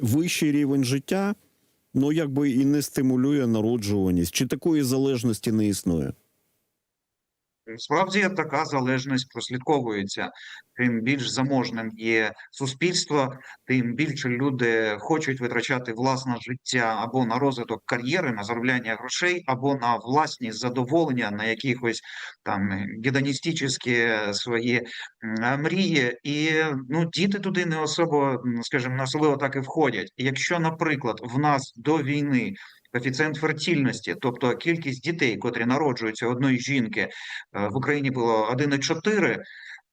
вищий рівень життя, ну якби і не стимулює народжуваність, чи такої залежності не існує? Справді така залежність прослідковується. Тим більш заможним є суспільство, тим більше люди хочуть витрачати власне життя або на розвиток кар'єри, на заробляння грошей, або на власні задоволення, на якихось там гедоністичні свої мрії. І ну діти туди не особо, скажімо, не особливо так і входять. Якщо, наприклад, в нас до війни коефіцієнт фертильності, тобто кількість дітей, котрі народжуються одної жінки, е, в Україні було 1,4, Е,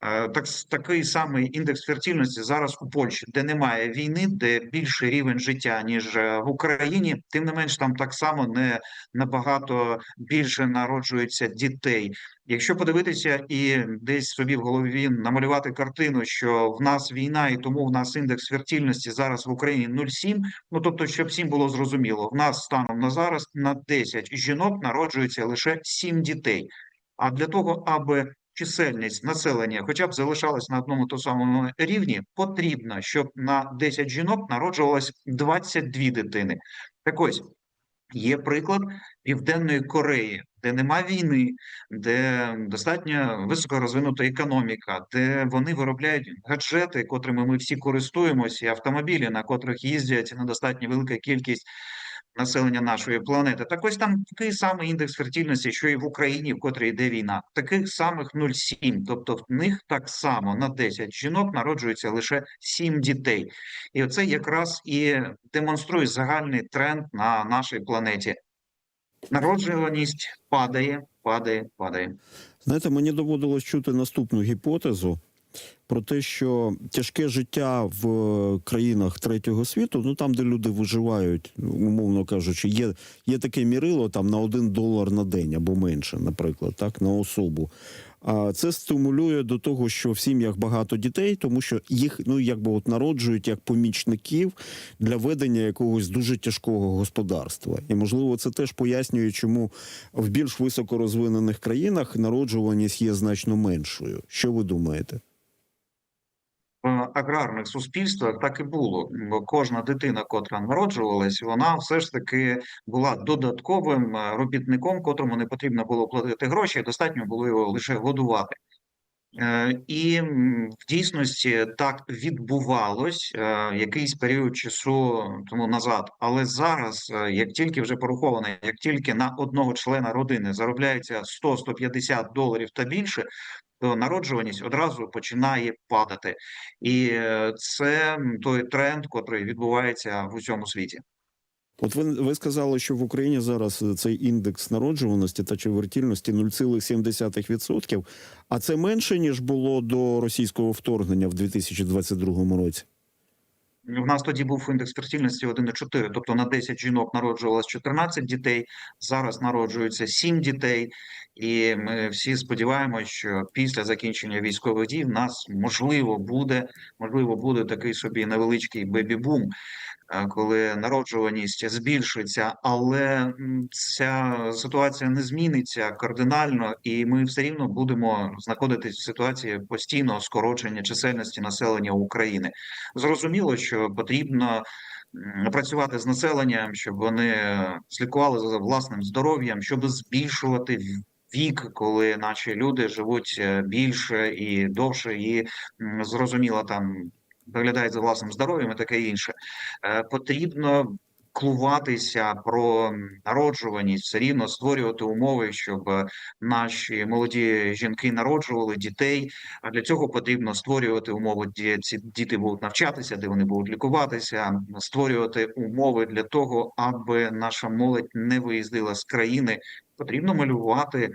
Так, такий самий індекс фертильності зараз у Польщі, де немає війни, де більший рівень життя ніж е, в Україні. Тим не менш, там так само не набагато більше народжується дітей. Якщо подивитися і десь собі в голові намалювати картину, що в нас війна, і тому в нас індекс фертильності зараз в Україні 0,7, ну тобто, щоб всім було зрозуміло, в нас станом на зараз на 10 жінок народжується лише 7 дітей. А для того, аби чисельність населення хоча б залишалась на одному то самому рівні, потрібно, щоб на 10 жінок народжувалось 22 дитини. Так ось є приклад Південної Кореї, де нема війни, де достатньо високо розвинута економіка, де вони виробляють гаджети, котрими ми всі користуємося, і автомобілі, на котрих їздять на достатньо велика кількість населення нашої планети. Так ось там такий самий індекс фертильності, що і в Україні, в котрій йде війна, таких самих 0,7. Тобто в них так само на 10 жінок народжується лише 7 дітей. І оце якраз і демонструє загальний тренд на нашій планеті. Народжуваність падає, падає, падає. Знаєте, мені доводилось чути наступну гіпотезу про те, що тяжке життя в е, країнах третього світу, ну там, де люди виживають, умовно кажучи, є, є таке мірило там на один долар на день або менше, наприклад, так, на особу. А це стимулює до того, що в сім'ях багато дітей, тому що їх ну якби от народжують як помічників для ведення якогось дуже тяжкого господарства. І можливо, це теж пояснює, чому в більш високорозвинених країнах народжуваність є значно меншою. Що ви думаєте? Аграрних суспільствах так і було. Кожна дитина, котра народжувалась, вона все ж таки була додатковим е, робітником, котрому не потрібно було платити гроші, достатньо було його лише годувати. Е, І в дійсності так відбувалось е, якийсь період часу тому назад. Але зараз, як тільки вже пораховано, як тільки на одного члена родини заробляється 100-150 доларів та більше, народжуваність одразу починає падати. І е, це той тренд, який відбувається в усьому світі. От ви, ви сказали, що в Україні зараз цей індекс народжуваності та чевертільності 0,7%, а це менше ніж було до російського вторгнення в 2022 році. У нас тоді був індекс фертильності 1,4, тобто на 10 жінок народжувалось 14 дітей, зараз народжується 7 дітей, і ми всі сподіваємося, що після закінчення військових дій в нас можливо буде, можливо, буде такий собі невеличкий бебі-бум, коли народжуваність збільшиться, але ця ситуація не зміниться кардинально, і ми все рівно будемо знаходитись в ситуації постійного скорочення чисельності населення України. Зрозуміло, що потрібно працювати з населенням, щоб вони слідкували за власним здоров'ям, щоб збільшувати вік, коли наші люди живуть е, більше і довше, і зрозуміло там доглядають за власним здоров'ям і таке інше. Е, Потрібно клуватися про народжуваність, все рівно створювати умови, щоб наші молоді жінки народжували дітей. А для цього потрібно створювати умови, де ці діти будуть навчатися, де вони будуть лікуватися, створювати умови для того, аби наша молодь не виїздила з країни. Потрібно малювати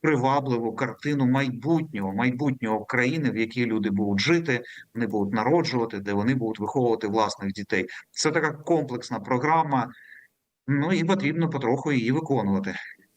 привабливу картину майбутнього, майбутнього країни, в якій люди будуть жити, вони будуть народжувати, де вони будуть виховувати власних дітей. Це така комплексна програма. Ну і потрібно потроху її виконувати.